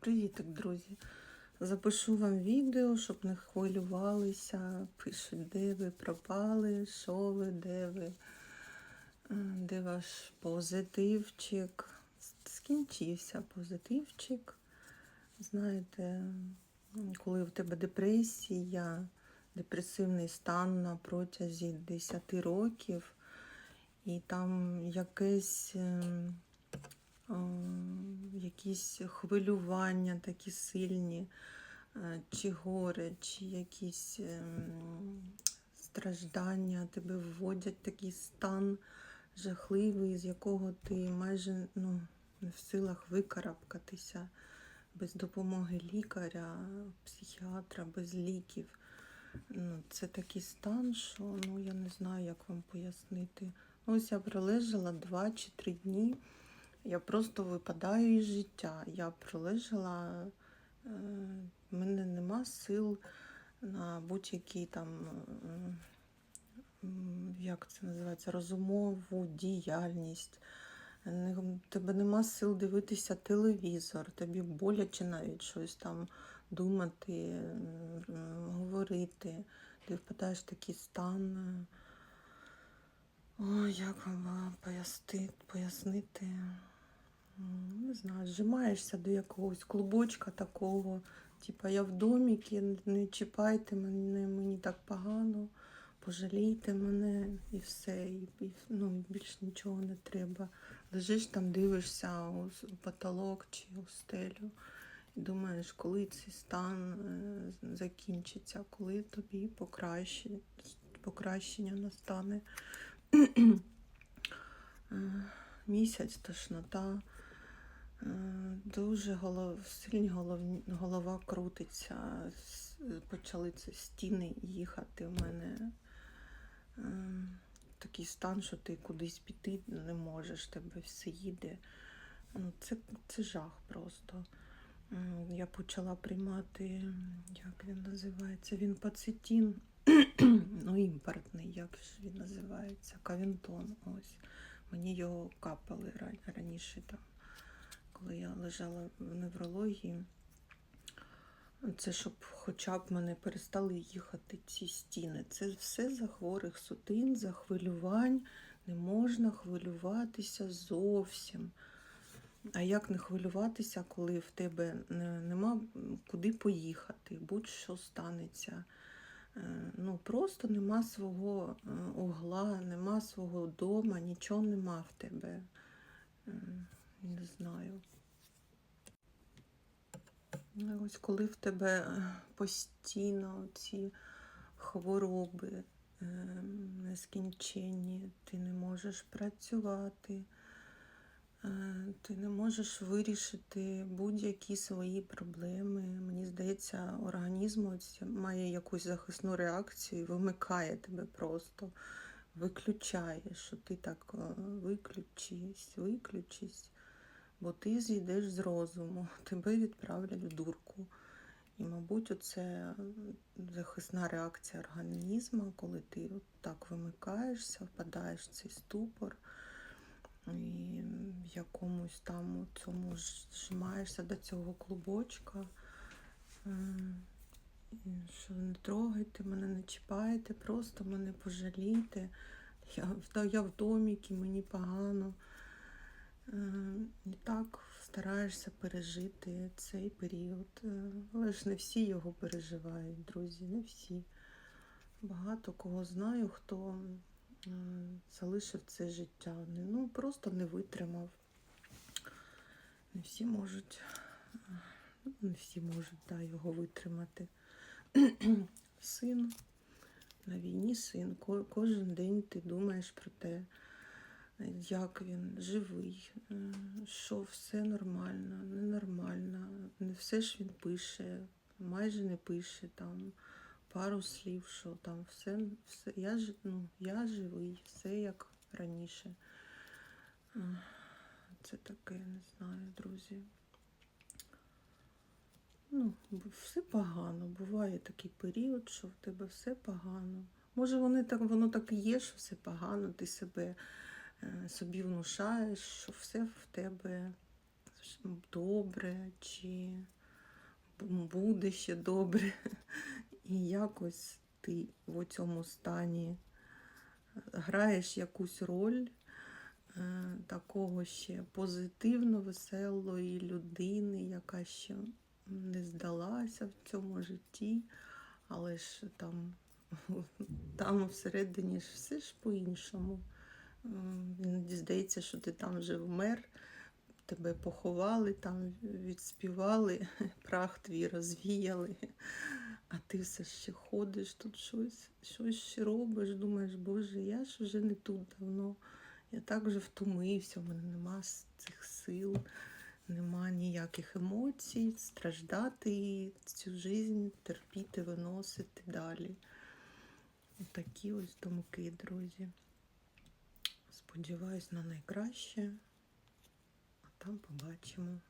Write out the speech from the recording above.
Привітик, друзі! Запишу вам відео, щоб не хвилювалися. Пишуть, де ви пропали, що ви, де ви, е, де ваш позитивчик. Скінчився позитивчик. Знаєте, коли в тебе депресія, депресивний стан на протязі 10 років, і там якесь. Е, якісь хвилювання такі сильні, е, чи горе, чи якісь ем, страждання, тебе вводять в такий стан жахливий, з якого ти майже ну, не в силах викарабкатися без допомоги лікаря, психіатра, без ліків. Ну, це такий стан, що ну, я не знаю, як вам пояснити. Ну, Ось я пролежала 2 чи 3 дні. Я просто випадаю із життя. Я пролежала, е, в мене нема сил на будь-який там, як це називається, розумову діяльність. Тебе нема сил дивитися телевізор, тобі боляче навіть щось там думати, говорити. Ти впадаєш в такий стан. Ой, як вам пояснити, пояснити? Не знаю, зжимаєшся до якогось клубочка такого. Типа я в доміки, не чіпайте мене, мені так погано, пожалійте мене і все. І, і, ну, більш нічого не треба. Лежиш там, дивишся у потолок чи у стелю. І думаєш, коли цей стан е, закінчиться, коли тобі покращення настане. Е, Місяць, тошнота. Е, Дуже голов... сильні голов... голова крутиться. Почали це стіни їхати в мене. Е, Такий стан, що ти кудись піти не можеш, тебе все їде. Ну, Це, це жах просто. Я почала приймати, як він називається, він пацетін, ну імпортний, як ж він називається, кавінтон. Ось. Мені його капали раніше, там, коли я лежала в неврології. Це щоб хоча б мене перестали їхати ці стіни. Це все за хворих сутин, за хвилювань. Не можна хвилюватися зовсім. А як не хвилюватися, коли в тебе нема куди поїхати, будь-що станеться. Е, Ну, просто нема свого е, угла, нема свого дома, нічого нема в тебе. Е, Не знаю. Ну, Ось коли в тебе постійно ці хвороби нескінченні, ти не можеш працювати, ти не можеш вирішити будь-які свої проблеми. Мені здається, організм має якусь захисну реакцію, вимикає тебе просто, виключає, що ти так е, виключись, виключись бо ти зійдеш з розуму, тебе відправлять в дурку. І, мабуть, це захисна реакція організму, коли ти так вимикаєшся, впадаєш в цей ступор і якомусь там у цьому зжимаєшся до цього клубочка. Ем, Що не трогайте мене, не чіпайте, просто мене пожалійте. Я, я в доміки, мені погано. Е, І так стараєшся пережити цей період. Е, Але ж не всі його переживають, друзі, не всі. Багато кого знаю, хто е, залишив це життя. Ну, просто не витримав. Не всі можуть, е, не всі можуть да, його витримати. Син на війні син. Кожен день ти думаєш про те, як він живий, е, що все нормально, ненормально. Не все ж він пише, майже не пише там пару слів, що там все, все я, ну, я живий, все як раніше. Це таке, не знаю, друзі. Ну, все погано. Буває такий період, що в тебе все погано. Може, вони так, воно так і є, що все погано, ти себе е, собі внушаєш, що все в тебе добре, чи буде ще добре. І якось ти в цьому стані граєш якусь роль е, такого ще позитивно веселої людини, яка ще не здалася в цьому житті, але ж там, там всередині ж все ж по-іншому. М, Іноді здається, що ти там вже вмер, тебе поховали, там відспівали, прах твій розвіяли, а ти все ще ходиш тут щось, щось ще робиш, думаєш, Боже, я ж вже не тут давно. Я так вже втомився, в мене нема цих сил, нема ніяких емоцій, страждати і цю жизнь терпіти, виносити далі. Такі ось думки, друзі. Сподіваюсь на найкраще, а там побачимо.